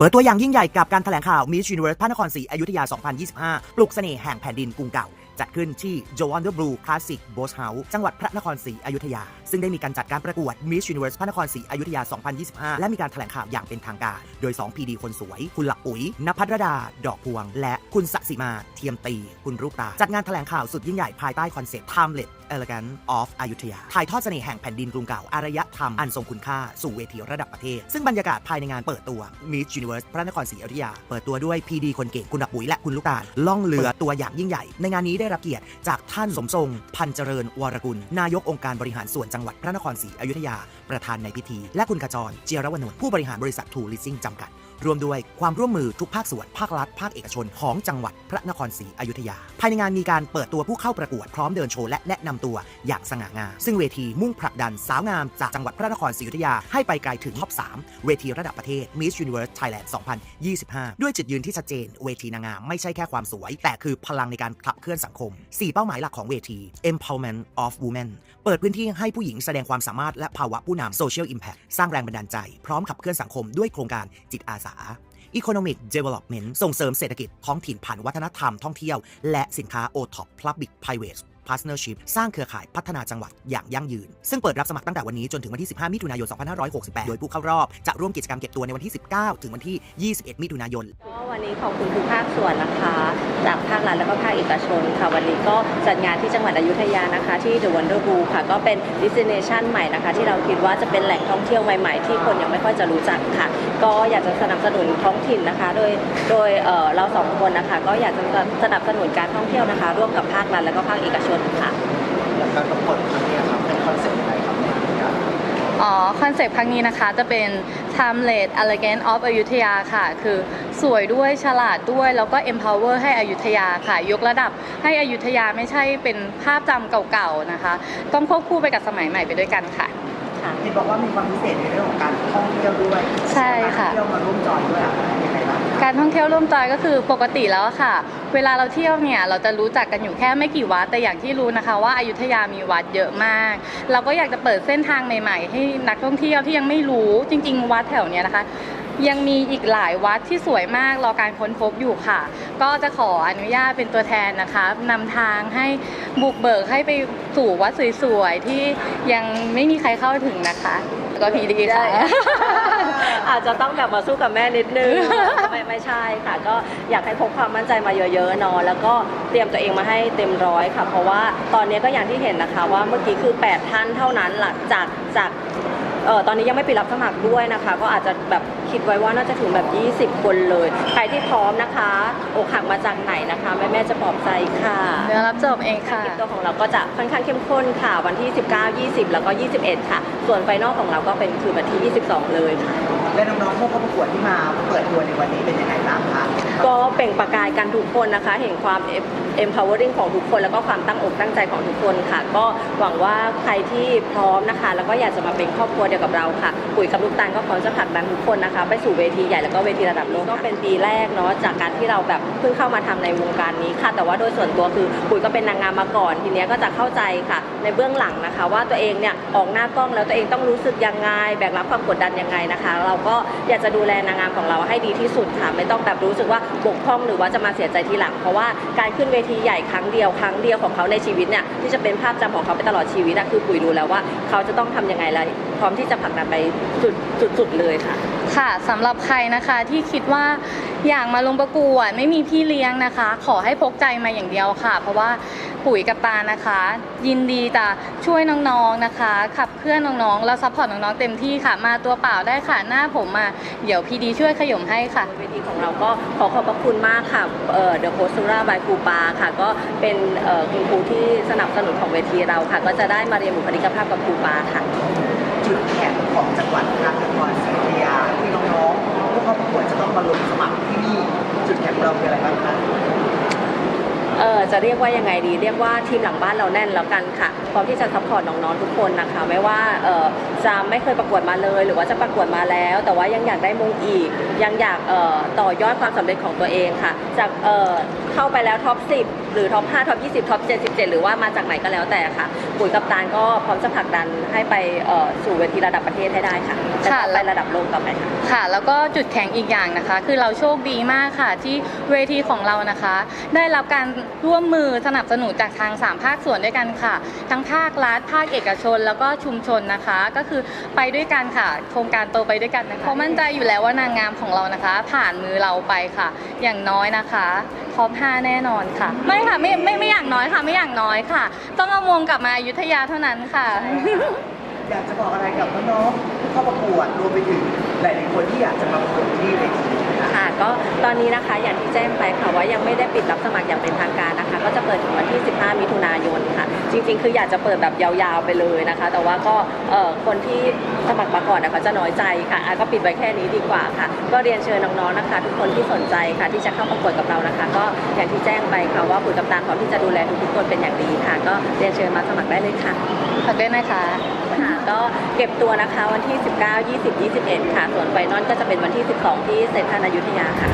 เปิดตัวอย่างยิ่งใหญ่กับการแถลงข่าวมิสชิโนเวิร์สพระนครศรีอยุธยา 2025 ปลุกเสน่ห์แห่งแผ่นดินกรุงเก่า จัดขึ้นที่ j o a n d e r Blue Classic Boat House จังหวัดพระนครศรีอยุธยา ซึ่งได้มีการจัดการประกวด Miss Universe พระนครศรีอยุธยา 2025 และมีการแถลงข่าวอย่างเป็นทางการ โดย2 PD คนสวย คุณหลักปุ๋ยนภัทรดา ดอกพวง และคุณสสิมา เทียมตี คุณรูปตา จัดงานแถลงข่าวสุดยิ่งใหญ่ภายใต้คอนเซ็ปต์ Timeless Elegant of อยุธยา ถ่ายทอดเสน่ห์แห่งแผ่นดินกรุงเก่า อารยธรรมอันทรงคุณค่าสู่เวทีระดับประเทศ ซึ่งบรรยากาศภายในงานเปิดตัว Miss Universe พระนครศรีอยุธยา เปิดตัวด้วย PD คนเก่งคุณดักปุ๋ยและคุณลูกตาลล่องเรือตัวอย่างยิ่งใหญ่ ในงานนี้ได้รับเกียรติจากท่านสมทรงพันเจริญวรกุลนายกองค์การบริหารส่วนจังังหวัดพระนครศรีอยุธยา ประธานในพิธี และคุณขจร เจียรวนนท์ผู้บริหารบริษัททูลิซิ่งจำกัด รวมด้วยความร่วมมือทุกภาคส่วนภาครัฐ ภาคเอกชนของจังหวัดพระนครศรีอยุธยา ภายในงานมีการเปิดตัวผู้เข้าประกวดพร้อมเดินโชว์และแนะนำตัวอย่างสง่างามซึ่งเวทีมุ่งผลักดันสาวงามจากจังหวัดพระนครศรีอยุธยาให้ไปไกลถึงท็อป 3 เวทีระดับประเทศ Miss Universe Thailand 2025 ด้วยจุดยืนที่ชัดเจน เวทีนางงามไม่ใช่แค่ความสวย แต่คือพลังในการขับเคลื่อนสังคม 4 เป้าหมายหลักของเวที Empowerment of Women เปิดพื้นที่ให้ผู้หญิงแสดงความสามารถและภาวะผู้นำ Social Impact สร้างแรงบันดาลใจ พร้อมขับเคลื่อนสังคมด้วยโครงการจิตอาสา Economic Development ส่งเสริมเศรษฐกิจท้องถิ่นผ่านวัฒนธรรมท่องเที่ยว และสินค้า O-Top Public Private Partnership สร้างเครือข่ายพัฒนาจังหวัดอย่างยั่งยืน ซึ่งเปิดรับสมัครตั้งแต่วันนี้จนถึงวันที่ 15 มิถุนายน 2568 โดยผู้เข้ารอบ จะร่วมกิจกรรมเก็บตัวในวันที่ 19 ถึงวันที่ 21 มิถุนายนก็วันนี้ขอบคุณทุกภาคส่วนนะคะ จากภาครัฐแล้วก็ภาคเอกชนค่ะ วันนี้ก็จัดงานที่จังหวัดอยุธยานะคะ ที่ The Wonder Blue ค่ะ ก็เป็น destination ใหม่นะคะ ที่เราคิดว่าจะเป็นแหล่งท่องเที่ยวใหม่ๆ ที่คนยังไม่ค่อยจะรู้จักค่ะ ก็อยากจะสนับสนุนท้องถิ่นนะคะ โดยโดยเเราสองคนนะคะ ก็อยากจะสนับสนุนการท่องเที่ยวนะคะ ร่วมกับภาครัฐแล้วก็ภาคเอกชนค่ะการประกวดครั้งนี้ครับเป็นคอนเซ็ปต์อะไรครับเนี่ยครับอ๋อ คอนเซปต์ครั้งนี้นะคะจะเป็น Timeless Elegant of อยุธยาค่ะ คือสวยด้วยฉลาดด้วยแล้วก็ empower ให้อยุธยาค่ะ ยกระดับให้อยุธยาไม่ใช่เป็นภาพจำเก่าๆนะคะ ต้องควบคู่ไปกับสมัยใหม่ไปด้วยกันค่ะ เห็นบอกว่ามีความพิเศษในเรื่องของการท่องเที่ยวด้วยใช่ค่ะ เที่ยวมาร่วมจอยด้วยอะ การท่องเที่ยวร่วมจอยก็คือปกติแล้วค่ะ เวลาเราเที่ยวเนี่ยเราจะรู้จักกันอยู่แค่ไม่กี่วัด แต่อย่างที่รู้นะคะว่าอายุทยามีวัดเยอะมาก เราก็อยากจะเปิดเส้นทางใหม่ๆ ให้นักท่องเที่ยวที่ยังไม่รู้จริง ๆ วัดแถวเนี้ยนะคะ ยังมีอีกหลายวัดที่สวยมากรอการค้นพบอยู่ค่ะ ก็จะขออนุญาตเป็นตัวแทนนะคะนำทางให้บุกเบิกให้ไปสู่วัดสวยๆที่ยังไม่มีใครเข้าถึงนะคะ ก็พีดีค่ะ อาจจะต้องแบบมาสู้กับแม่นิดนึง ไม่ไม่ใช่ค่ะ ก็อยากให้พกความมั่นใจมาเยอะๆเนาะแล้วก็เตรียมตัวเองมาให้เต็มร้อยค่ะ เพราะว่าตอนนี้ก็อย่างที่เห็นนะคะว่าเมื่อกี้คือ 8 ท่านเท่านั้นหลังจากจากเออตอนนี้ยังไม่ปิดรับสมัครด้วยนะคะ ก็อาจจะแบบ คิดไว้ว่าน่าจะถึงแบบ 20 คนเลย ใครที่พร้อมนะคะอกหักมาจากไหนนะคะแม่แม่ๆจะปลอบใจค่ะเดี๋ยวรับจบเองกาค่ะรเก็บตัวของเราก็จะค่อนข้างเข้มข้นค่ะ วันที่ 19 20 แล้วก็ 21 ค่ะ ส่วนไฟนอลของเราก็เป็นคือวันที่ 22 เลยค่ะและน้องๆผู้เข้าประกวดที่มาเปิดตัวในวันนี้ ก็เปล่งประกายกันทุกคนนะคะ เห็นความ empowering ของทุกคน แล้วก็ความตั้งอกตั้งใจของทุกคนค่ะ ก็หวังว่าใครที่พร้อมนะคะ แล้วก็อยากจะมาเป็นครอบครัวเดียวกับเราค่ะ ปุ๋ยกับลูกตาลก็พร้อมจะผลักดันทุกคนนะคะ ไปสู่เวทีใหญ่แล้วก็เวทีระดับโลกก็เป็นปีแรกเนาะจากการที่เราแบบเพิ่งเข้ามาทำในวงการนี้ค่ะ แต่ว่าโดยส่วนตัวคือปุ๋ยก็เป็นนางงามมาก่อน ทีเนี้ยก็จะเข้าใจค่ะ ในเบื้องหลังนะคะ ว่าตัวเองเนี่ยออกหน้ากล้องแล้วตัวเองต้องรู้สึกยังไงแบกรับความกดดันยังไงนะคะ เราก็อยากจะดูแลนางงามของเราให้ดีที่สุดค่ะไม่ต้องแบบรู้สึกว่าบกพร่องหรือว่าจะมาเสียใจทีหลัง เพราะว่าการขึ้นเวทีใหญ่ครั้งเดียวครั้งเดียวของเขาในชีวิตเนี่ยที่จะเป็นภาพจำของเขาไปตลอดชีวิตอะคือปุ๋ยรู้แล้วว่าเขาจะต้องทำยังไงแล้วพร้อมที่จะผลักดันไปจุดจุดๆเลยค่ะ ค่ะสำหรับใครนะคะที่คิดว่าอยากมาลงประกวดไม่มีพี่เลี้ยงนะคะ ขอให้พกใจมาอย่างเดียวค่ะ เพราะว่า ปุ๋ยกับตานะคะ ยินดีจะช่วยน้องๆนะคะ ขับเคลื่อนน้องๆแล้วซัพพอร์ตน้องๆเต็มที่ค่ะ มาตัวเปล่าได้ค่ะหน้าผมมาเดี๋ยวพี่ดีช่วยขยมให้ค่ะเวทีของเราก็ขอขอบพระคุณมากค่ะเดอะโคสตูราบายครูปาค่ะ ก็เป็นคุณครูที่สนับสนุนของเวทีเราค่ะ ก็จะได้มาเรียนบุคลิกภาพกับครูปาค่ะจุดแข็ง จะเรียกว่ายังไงดี เรียกว่าทีมหลังบ้านเราแน่นแล้วกันค่ะพร้อมที่จะซัพพอร์ตน้องๆทุกคนนะคะ ไม่ว่าเออจะไม่เคยประกวดมาเลย หรือว่าจะประกวดมาแล้ว แต่ว่ายังอยากได้มงอีก ยังอยากเอ่อต่อยอดความสำเร็จของตัวเองค่ะ จากเอ่อเข้าไปแล้วท็อป 10 หรือท็อป 5 ท็อป 20 ท็อป 77 หรือว่ามาจากไหนก็แล้วแต่ค่ะ ปุ๋ยกับตาลก็พร้อมจะผลักดันให้ไปเอ่อสู่เวทีระดับประเทศให้ได้ค่ะจะค่ะไประดับโลกต่อไปค่ะค่ะ แล้วก็จุดแข็งอีกอย่างนะคะ คือเราโชคดีมากค่ะที่เวทีของเรานะคะ ได้รับการร่วมมือสนับสนุนจากทาง 3 ภาคส่วนด้วยกันค่ะ ทั้งภาครัฐภาคเอกชน แล้วก็ชุมชนนะคะ ก็คือไปด้วยกันค่ะ โครงการโตไปด้วยกันนะคะเพราะมั่นใจอยู่แล้วว่านางงามของเรานะคะ ผ่านมือเราไปค่ะ อย่างน้อยนะคะท็อป5แน่นอนค่ะ ไม่ค่ะไม่ไม่ไม่อย่างน้อยค่ะไม่อย่างน้อยค่ะ ต้องเอาวงกลับมาอยุธยาเท่านั้นค่ะ อยากจะบอกอะไรกับน้องๆผู้เข้าประกวดรวมไปถึงหลายๆคนที่อยากจะมาประกวดที่เวทีนะคะค่ะก็ตอนนี้นะคะอย่างที่แจ้งไปค่ะว่ายังไม่ได้ปิดรับสมัครอย่างเป็นทางการนะคะ ก็จะเปิดถึงวันที่ 15 มิถุนายนค่ะ จริง ๆ คืออยากจะเปิดแบบยาวๆไปเลยนะคะ แต่ว่าก็เอ่อคนที่สมัครมาก่อนนะคะจะน้อยใจค่ะอะก็ปิดไว้แค่นี้ดีกว่าค่ะ ก็เรียนเชิญน้องๆนะคะ ทุกคนที่สนใจค่ะ ที่จะเข้าประกวดกับเรานะคะ ก็อย่างที่แจ้งไปค่ะว่าปุ๋ยกับตาลพร้อมที่จะดูแลทุกๆคนเป็นอย่างดีค่ะ ก็เรียนเชิญมาสมัครได้เลยค่ะฝากด้วยนะคะค่ะก็เก็บตัวนะคะวันที่ 19 20 21 ค่ะ ส่วนไฟนอลก็จะเป็นวันที่ 12 ที่เซ็นทรัลอยุธยาค่ะ